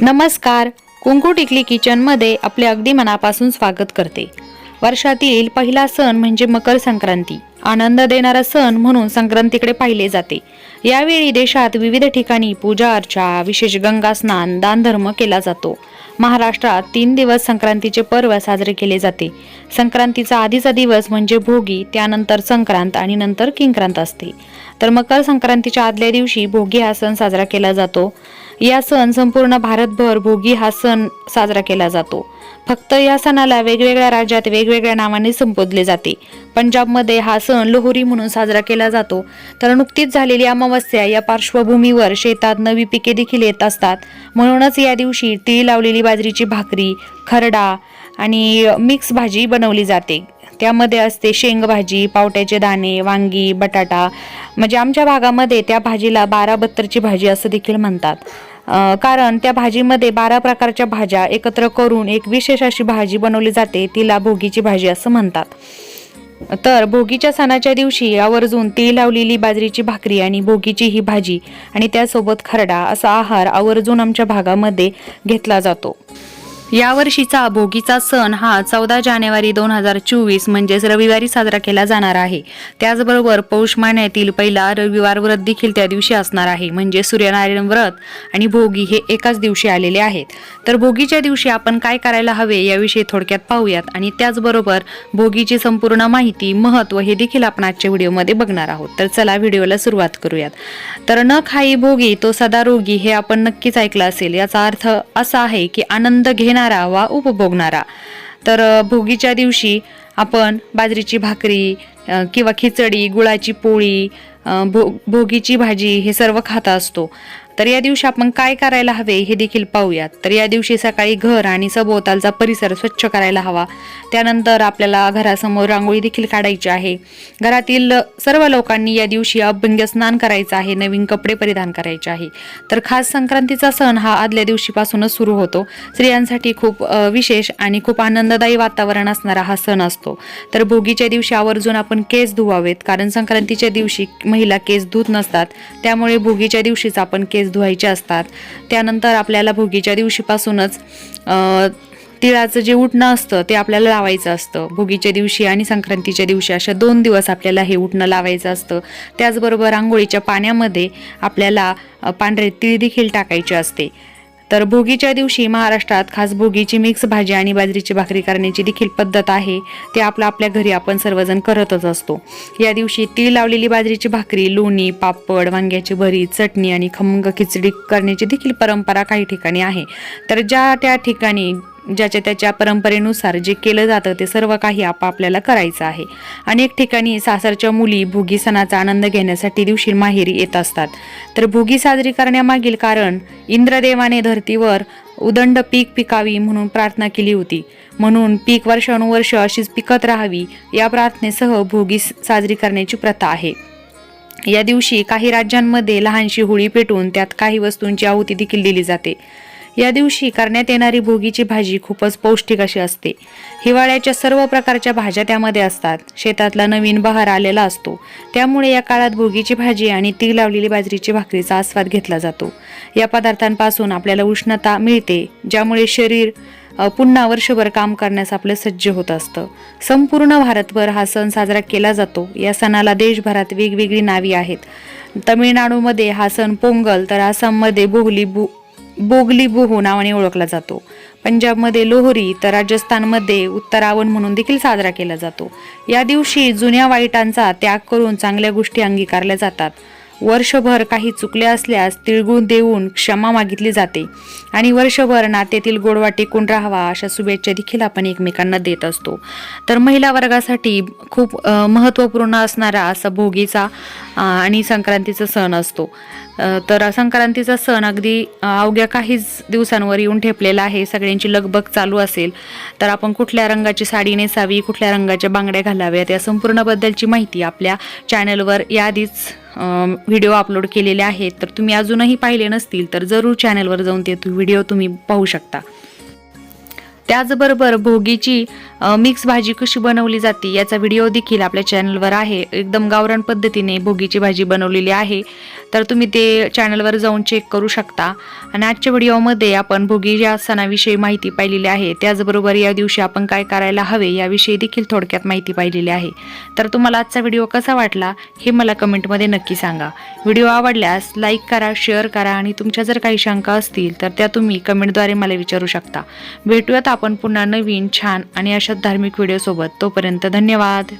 नमस्कार. कुंकू टिकली किचनमध्ये आपले अगदी मनापासून स्वागत करते. वर्षातील पहिला सण म्हणजे मकर संक्रांती. आनंद देणारा सण म्हणून संक्रांतीकडे पाहिले जाते. यावेळी देशात विविध ठिकाणी पूजा अर्चा विशेष गंगा स्नान दानधर्म केला जातो. महाराष्ट्रात तीन दिवस संक्रांतीचे पर्व साजरे केले जाते. संक्रांतीचा आधीचा दिवस म्हणजे भोगी त्यानंतर संक्रांत आणि नंतर किंक्रांत असते. तर मकर संक्रांतीच्या आदल्या दिवशी भोगी हा सण साजरा केला जातो. या सण संपूर्ण भारतभर भोगी हा सण साजरा केला जातो. फक्त या सणाला वेगवेगळ्या राज्यात वेगवेगळ्या नावाने संबोधले जाते. पंजाबमध्ये हा सण लोहरी म्हणून साजरा केला जातो. तर नुकतीच झालेली अमावस्या या पार्श्वभूमीवर शेतात नवी पिके देखील येत असतात. म्हणूनच या दिवशी तिळी लावलेली बाजरीची भाकरी खरडा आणि मिक्स भाजी बनवली जाते. त्यामध्ये असते शेंगभाजी पावट्याचे दाणे वांगी बटाटा. म्हणजे आमच्या भागामध्ये त्या भाजीला बारा बत्तरची भाजी असं देखील म्हणतात. कारण त्या भाजीमध्ये बारा प्रकारच्या भाज्या एकत्र करून एक विशेष अशी भाजी बनवली जाते तिला भोगीची भाजी असं म्हणतात. तर भोगीच्या सणाच्या दिवशी आवर्जून तीळ लावलेली बाजरीची भाकरी आणि भोगीची ही भाजी आणि त्यासोबत खरडा असा आहार आवर्जून आमच्या भागामध्ये घेतला जातो. यावर्षीचा भोगीचा सण हा चौदा जानेवारी दोन हजार चोवीस म्हणजेच रविवारी साजरा केला जाणार आहे. त्याचबरोबर पौष महिन्यातील पहिला रविवार व्रत देखील त्या दिवशी असणार आहे. म्हणजे सूर्यनारायण व्रत आणि भोगी हे एकाच दिवशी आलेले आहेत. तर भोगीच्या दिवशी आपण काय करायला हवे याविषयी थोडक्यात पाहूयात आणि त्याचबरोबर भोगीची संपूर्ण माहिती महत्त्व हे देखील आपण आजच्या व्हिडिओमध्ये बघणार आहोत. तर चला व्हिडिओला सुरुवात करूयात. तर न खाई भोगी तो सदा रोगी हे आपण नक्कीच ऐकलं असेल. याचा अर्थ असा आहे की आनंद घेणार वा उपभोगणारा. तर भोगीच्या दिवशी आपण बाजरीची भाकरी किंवा खिचडी गुळाची पोळी भो भोगीची भाजी हे सर्व खात असतो. तर या दिवशी आपण काय करायला हवे हे देखील पाहूयात. तर या दिवशी सकाळी घर आणि सभोवतालचा परिसर स्वच्छ करायला हवा. त्यानंतर आपल्याला घरासमोर रांगोळी देखील काढायची आहे. घरातील सर्व लोकांनी या दिवशी अभ्यंग स्नान करायचं आहे नवीन कपडे परिधान करायचे आहे. तर खास संक्रांतीचा सण हा आदल्या दिवशीपासूनच सुरू होतो. स्त्रियांसाठी खूप विशेष आणि खूप आनंददायी वातावरण असणारा हा सण असतो. तर भोगीच्या दिवशी आवर्जून आपण केस धुवावेत कारण संक्रांतीच्या दिवशी महिला केस धुत नसतात. त्यामुळे भोगीच्या दिवशीच आपण केस धुवायचे असतात. त्यानंतर आपल्याला भोगीच्या दिवशीपासूनच तिळाचं जे उठणं असतं ते आपल्याला लावायचं असतं. भोगीच्या दिवशी आणि संक्रांतीच्या दिवशी अशा दोन दिवस आपल्याला हे उठणं लावायचं असतं. त्याचबरोबर आंघोळीच्या पाण्यामध्ये आपल्याला पांढरे तिळ देखील टाकायचे असते. तर भोगीच्या दिवशी महाराष्ट्रात खास भोगीची मिक्स भाजी आणि बाजरीची भाकरी करण्याची देखील पद्धत आहे. ते आपलं आपल्या घरी आपण सर्वजण करतच असतो. या दिवशी तीळ लावलेली बाजरीची भाकरी लोणी पापड वांग्याची भरी चटणी आणि खमंग खिचडी करण्याची देखील परंपरा काही ठिकाणी आहे. तर ज्या त्या ठिकाणी ज्याच्या त्याच्या परंपरेनुसार जे केलं जातं ते सर्व काही आपापल्याला करायचं आहे. अनेक ठिकाणी सासरच्या मुली भोगी सणाचा आनंद घेण्यासाठी दिवशी माहेरी येत असतात. तर भोगी साजरी करण्यामागील कारण इंद्रदेवाने धर्तीवर उदंड पीक पिकावी म्हणून प्रार्थना केली होती. म्हणून पीक वर्षानुवर्ष अशीच पिकत राहावी या प्रार्थनेसह भोगी साजरी करण्याची प्रथा आहे. या दिवशी काही राज्यांमध्ये लहानशी होळी पेटून त्यात काही वस्तूंची आहुती देखील दिली जाते. या दिवशी करण्यात येणारी भोगीची भाजी खूपच पौष्टिक अशी असते. हिवाळ्याच्या सर्व प्रकारच्या भाज्या त्यामध्ये असतात. शेतातला नवीन बहार आलेला असतो. त्यामुळे या काळात भोगीची भाजी आणि ती लावलेली बाजरीची भाकरीचा आस्वाद घेतला जातो. या पदार्थांपासून आपल्याला उष्णता मिळते ज्यामुळे शरीर पुन्हा वर्षभर काम करण्यास आपलं सज्ज होत असतं. संपूर्ण भारतभर हा सण साजरा केला जातो. या सणाला देशभरात वेगवेगळी नावी आहेत. तमिळनाडूमध्ये हा सण पोंगल तर आसाममध्ये भोगली बु बोगली बुहू हो नावाने ओळखला जातो. पंजाबमध्ये लोहरी तर राजस्थानमध्ये उत्तरावण म्हणून देखील साजरा केला जातो. या दिवशी जुन्या वाईटांचा त्याग करून चांगल्या गोष्टी अंगीकारल्या जातात. वर्षभर काही चुकले असल्यास तिळगुण देऊन क्षमा मागितली जाते आणि वर्षभर नात्यातील गोडवा टिकून राहावा अशा शुभेच्छा देखील आपण एकमेकांना देत असतो. तर महिला वर्गासाठी खूप महत्त्वपूर्ण असणारा असा भोगीचा आणि संक्रांतीचा सण असतो. तर संक्रांतीचा सण अगदी अवघ्या काहीच दिवसांवर येऊन ठेपलेला आहे. सगळ्यांची लगबग चालू असेल तर आपण कुठल्या रंगाची साडी नेसावी कुठल्या रंगाच्या बांगड्या घालाव्यात या संपूर्णबद्दलची माहिती आपल्या चॅनलवर याआधीच व्हिडिओ अपलोड केलेले आहेत. तर तुम्ही अजूनही पाहिले नसतील तर जरूर चॅनलवर जाऊन ते व्हिडिओ तुम्ही पाहू शकता. त्याचबरोबर भोगीची मिक्स भाजी कशी बनवली जाते याचा व्हिडिओ देखील आपल्या चॅनलवर आहे. एकदम गावरान पद्धतीने भोगीची भाजी बनवलेली आहे. तर तुम्ही ते चॅनलवर जाऊन चेक करू शकता. आणि आजच्या व्हिडिओमध्ये आपण भोगी या सणाविषयी माहिती पाहिलेली आहे. त्याचबरोबर या दिवशी आपण काय करायला हवे याविषयी देखील थोडक्यात माहिती पाहिलेली आहे. तर तुम्हाला आजचा व्हिडिओ कसा वाटला हे मला कमेंटमध्ये नक्की सांगा. व्हिडिओ आवडल्यास लाईक करा शेअर करा आणि तुमच्या जर काही शंका असतील तर त्या तुम्ही कमेंटद्वारे मला विचारू शकता. भेटूयात आपण पुन्हा नवीन छान आणि अशा धार्मिक व्हिडिओसोबत तोपर्यंत धन्यवाद.